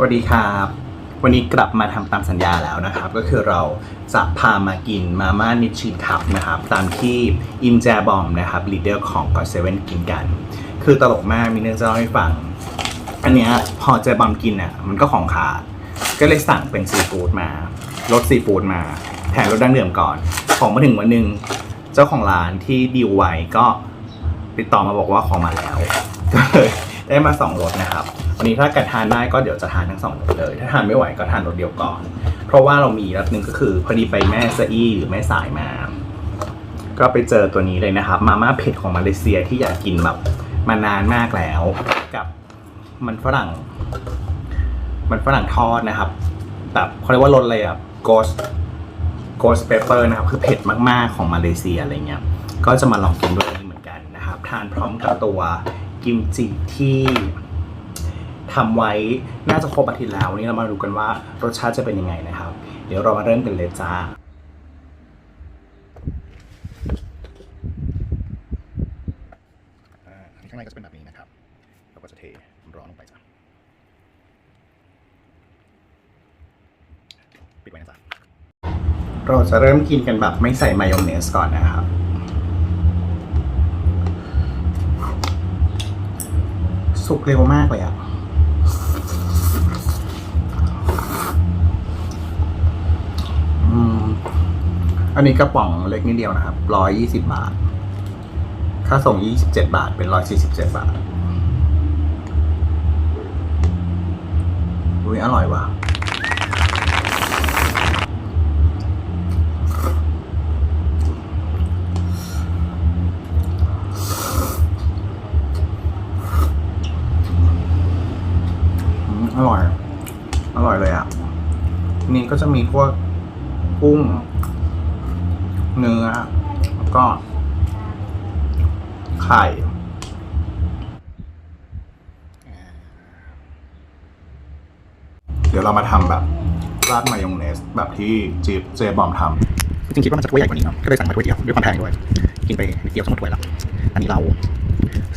สวัสดีครับ วันนี้กลับมาทำตามสัญญาแล้วนะครับ ก็คือเราจะพามากินมาม่านิชินคัพนะครับ ตามที่อิมแจบอมนะครับลีดเดอร์ของกอเซเว่นกินกัน คือตลกมากมีเรื่องจะเล่าให้ฟัง อันเนี้ยพอแจบอมกินอะมันก็ของขาดก็เลยสั่งเป็นซีฟู้ดมารสซีฟู้ดมาแทนรสดั้งเดิมก่อน ของมาถึงวันหนึ่งเจ้าของร้านที่ดีลไว้ก็ติดต่อมาบอกว่าของมาแล้วก็เลย ได้มาสองรสนะครับ วันนี้ถ้ากิดทานได้ก็เดี๋ยวจะทานทั้งสองรสเลย ถ้าทานไม่ไหวก็ทานรสเดียวก่อน เพราะว่าเรามีรสหนึ่งก็คือ พอดีไปแม่สะอี้หรือแม่สายมา ก็ไปเจอตัวนี้เลยนะครับ มาม่าเผ็ดของมาเลเซียที่อยากกินแบบมานานมากแล้ว กับมันฝรั่ง มันฝรั่งทอดนะครับแบบเขาเรียกว่ารสอะไรอะ ghost ghost pepper นะครับคือเผ็ดมากๆของมาเลเซียอะไรเงี้ยก็จะมาลองกินด้วยนี้เหมือนกันนะครับ ทานพร้อมกับตัว กิมจิที่ทำไว้น่าจะครบอาทิตย์แล้ววันนี้เรามาดูกันว่ารสชาติจะเป็นยังไงนะครับ เดี๋ยวเรามาเริ่มกันเลยจ้าอ่าอันนี้ข้างในก็จะเป็นแบบนี้นะครับ เราก็จะเทน้ำร้อนลงไปจ้ะปิดไว้นะจ๊ะเราจะเริ่มกินกันแบบไม่ใส่มายองเนสก่อนนะครับ สุกเร็วมากเลยอะอันนี้กระป๋องเล็กนิดเดียวนะครับร้อยยี่สิบบาท ค่าส่งยี่สิบเจ็ดบาท เป็นร้อยสี่สิบเจ็ดบาท อุ้ยอร่อยว่ะ อร่อย อร่อยเลยอะ นี่ก็จะมีพวกกุ้ง เนื้อ แล้วก็ ไข่เดี๋ยวเรามาทำแบบราดมายองเนส แบบที่จีบเจบอมทำจริงๆคิดว่ามันจะถ้วยใหญ่กว่านี้เนาะก็เลยสั่งมาถ้วยเดียวด้วยความแพงด้วย กินไปเดียวทั้งหมดถ้วยแล้ว อันนี้เรา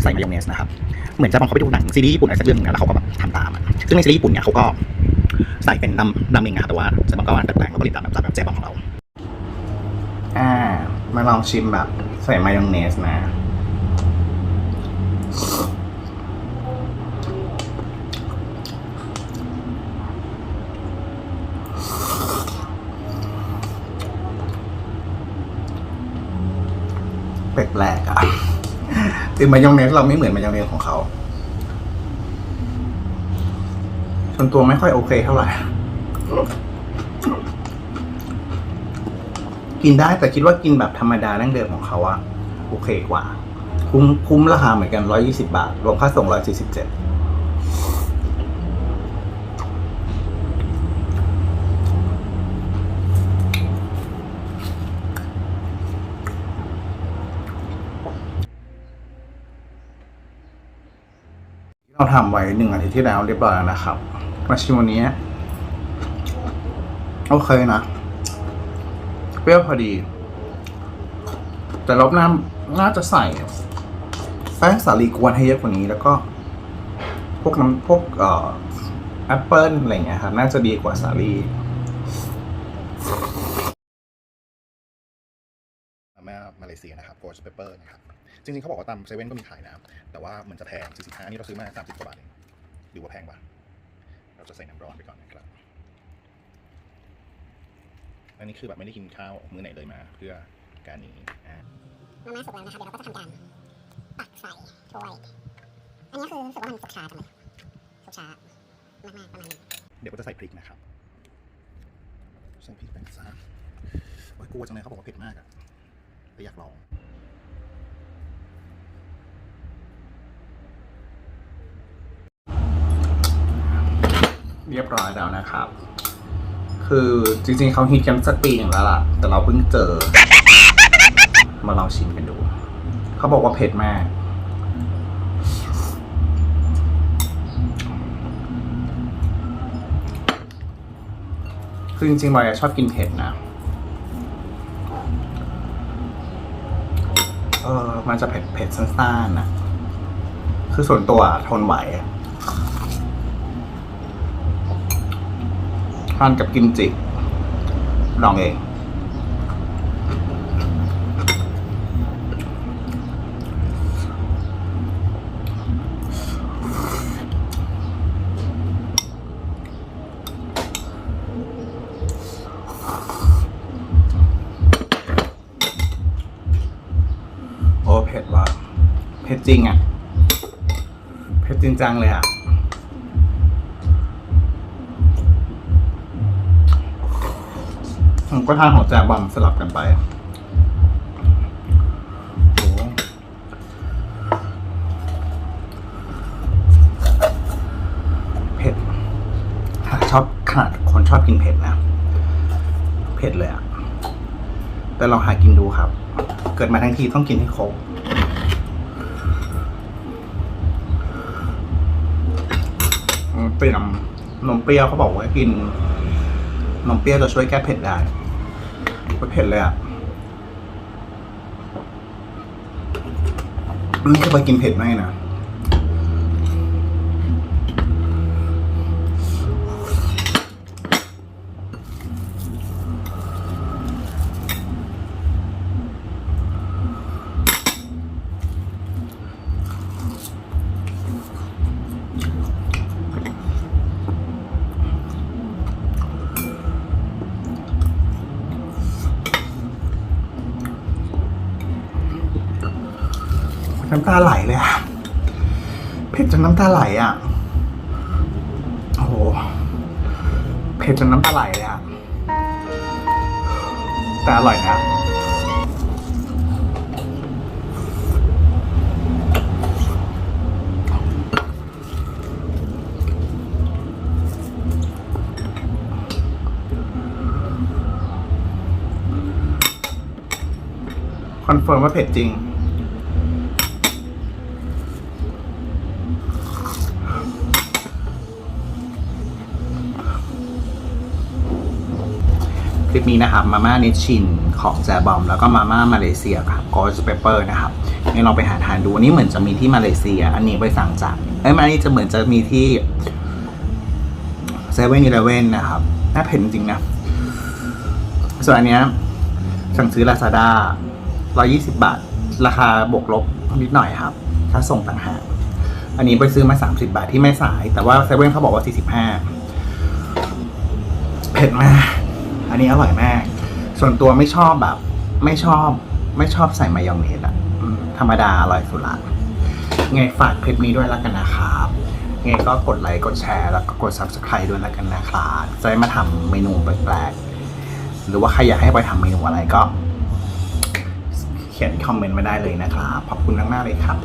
ใส่มายองเนสนะครับ เหมือนจะบอมเขาไปดูหนังซีรีส์ญี่ปุ่นอะไรสักเรื่องหนึงนะแล้วเขาก็แบบทำตามซึ่งในซีรีส์ญี่ปุ่นเนี่ยเขาก็ใส่เป็นนำนำเองนะครับแต่ว่าเจบอมก็มาดัดแปลงแล้วก็ผลิตตามแบบแบบเจ๊บอมของเรา อ่า มาลองชิมแบบใส่มายองเนสนะแปลกๆอะ คือมายองเนสเราไม่เหมือนมายองเนสของเขาส่วนตัวไม่ค่อยโอเคเท่าไหร่ กินได้แต่คิดว่ากินแบบธรรมดาดั้งเดิมของเขาอะโอเคกว่า คุ้มคุ้มราคาเหมือนกันร้อยี่สิบาท รวมค่าส่งร้อยสี่สิบเจ็ด เราทำไว้หนึ่งอาทิตย์ที่แล้วเรียบร้อยแล้วนะครับมาชิมวันนี้โอเคนะ เปรี้ยวพอดี แต่รอบหน้าน่าจะใส่แป้งสาลีกวนให้เยอะกว่านี้ แล้วก็ พวกน้ำพวกเอ่อแอปเปิ้ลอะไรเงี้ยครับน่าจะดีกว่าสาลี มาม่ามาเลเซียนะครับโกชเปเปอร์นะครับ จริงๆเขาบอกว่าตามเซเว่นก็มีขายนะแต่ว่าเหมือนจะแพง45อันนี้เราซื้อมา30กว่าบาทเองหรือว่าแพงกว่าเราจะใส่น้ำร้อนไปก่อนนะครับอันนี้คือแบบไม่ได้กินข้าวมื้อไหนเลยมา เพื่อการนี้อ่ามาม่าสุกแล้วนะคะเดี๋ยวเราก็จะทำการตักใส่ถ้วยอันนี้คือรู้สึกว่ามันสุกช้าจังเลยสุกช้ามากๆประมาณนี้เดี๋ยวก็จะใส่พริกนะครับใส่พริกไปซะโอ้ยกลัวจังเลยเขาบอกว่าเผ็ดมากอะ แต่อยากลองเรียบร้อยแล้วนะครับ คือจริงๆเขาฮิตกันสักปีหนึ่งแล้วล่ะ แต่เราเพิ่งเจอ มาลองชิมกันดู เขาบอกว่าเผ็ดมาก คือจริงๆบอยชอบกินเผ็ดนะ เออ มันจะเผ็ดเผ็ดสั้นๆนะคือส่วนตัวทนไหวทานกับกิมจิ ลองเอง ผ็ดจริงอะเผ็ดจริงจังเลยอะผมก็ทานของแจกบอมสลับกันไปอ้เผ็ดชอบขนาดคนชอบกินเผ็ดนะ เผ็ดเลยอะแต่ลองหากินดูครับ เกิดมาทั้งทีต้องกินให้ครบ เปรี้ยวนนมเปรี้ยวเขาบอกว่ากินนมเปรี้ยวจะช่วยแก้เผ็ดได้ไม่เผ็ดเลยอะนี่เคยไปกินเผ็ดไหมนะ น้ำตาไหลเลยอะเผ็ดจนน้ำตาไหลอะโอ้โหเผ็ดจนน้ำตาไหลเลยอะแต่อร่อยนะคอนเฟิร์มว่าเผ็ดจริง คลิปนี้นะครับมาม่าเนชชินของแจบอม แล้วก็มาม่ามาเลเซียครับกอสเปเปอร์นะครับนี่ลองไปหาทานดูอันนี้เหมือนจะมีที่มาเลเซีย อันนี้ไปสั่งจากเอ้ยมันอันนี้จะเหมือนจะมีที่เซเว่นอีเลเว่นนะครับน่าเผ็ดจริงนะ ส่วนอันเนี้ยสั่งซื้อ Lazada 120 บาท ราคาบวกลบนิดหน่อยครับ ถ้าส่งต่างหากอันนี้ไปซื้อมา 30 บาทที่ไม่สาย แต่ว่าเซเว่นเขาบอกว่า 45 เผ็ดมาก อันนี้อร่อยมาก ส่วนตัวไม่ชอบแบบ ไม่ชอบไม่ชอบใส่มายองเนสอะธรรมดาอร่อยสุดละไงฝากคลิปนี้ด้วยแล้วกันนะครับไงก็กดไลค์กดแชร์ แล้วก็กด subscribe ด้วยแล้วกันนะครับจะได้มาทำเมนูแปลกๆ หรือว่าใครอยากให้ไปทำเมนูอะไรก็ เขียนคอมเมนต์มาได้เลยนะครับ ขอบคุณมากๆเลยครับ